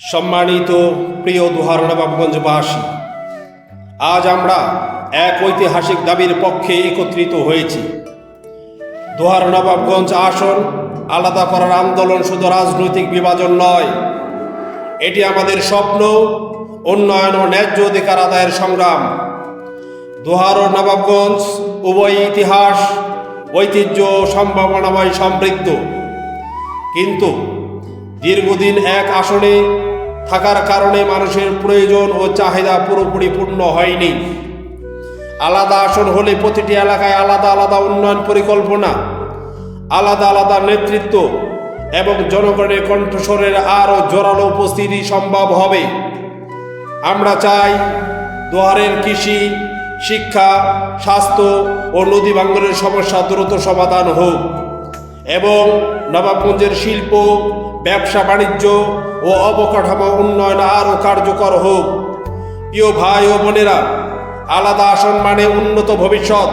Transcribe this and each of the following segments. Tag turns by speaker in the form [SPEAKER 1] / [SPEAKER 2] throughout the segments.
[SPEAKER 1] সম্মানিত প্রিয় দুহার নবাবগঞ্জবাসী আজ আমরা এক ঐতিহাসিক দাবির পক্ষে একত্রিত হয়েছি। দোহার নবাবগঞ্জ আসন আলাদা করার আন্দোলন শুধু রাজনৈতিক বিভাজন নয়, এটি আমাদের স্বপ্ন, উন্নয়ন ও ন্যায্য অধিকার আদায়ের সংগ্রাম। দোহার ও নবাবগঞ্জ উভয় ইতিহাস, ঐতিহ্য ও সম্ভাবনাময় সমৃদ্ধ। কিন্তু দীর্ঘদিন এক আসনে থাকার কারণে মানুষের প্রয়োজন ও চাহিদা পুরোপুরি পূর্ণ হয়নি। আলাদা আসন হলে প্রতিটি এলাকায় আলাদা আলাদা উন্নয়ন পরিকল্পনা, আলাদা আলাদা নেতৃত্ব এবং জনগণের কণ্ঠস্বরের আরও জোরালো উপস্থিতি সম্ভব হবে। আমরা চাই দোহারের কৃষি, শিক্ষা, স্বাস্থ্য ও নদী ভাঙ্গনের সমস্যা দ্রুত সমাধান হোক এবং নবাবগঞ্জের শিল্প ব্যবসা বাণিজ্য ও অবকাঠামো উন্নয়ন আরও কার্যকর হোক। প্রিয় ভাই ও বোনেরা, আলাদা আসন মানে উন্নত ভবিষ্যৎ।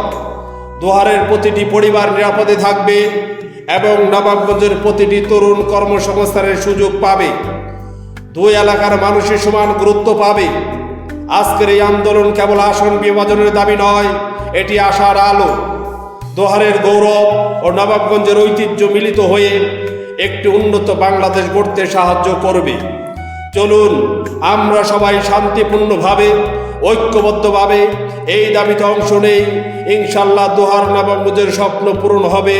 [SPEAKER 1] দোহারের প্রতিটি পরিবার নিরাপদে থাকবে এবং নবাবগঞ্জের প্রতিটি তরুণ কর্মসংস্থানের সুযোগ পাবে। দুই এলাকার মানুষের সমান গুরুত্ব পাবে। আজকের এই আন্দোলন কেবল আসন বিভাজনের দাবি নয়, এটি আশার আলো। দোহারের গৌরব ও নবাবগঞ্জের ঐতিহ্য মিলিত হয়ে একটি উন্নত বাংলাদেশ গড়তে সাহায্য করবে। চলুন, আমরা সবাই শান্তিপূর্ণভাবে, ঐক্যবদ্ধভাবে এই দাবিতে অংশ নেই। ইনশাল্লাহ দোহার নবাবুদের স্বপ্ন পূরণ হবে।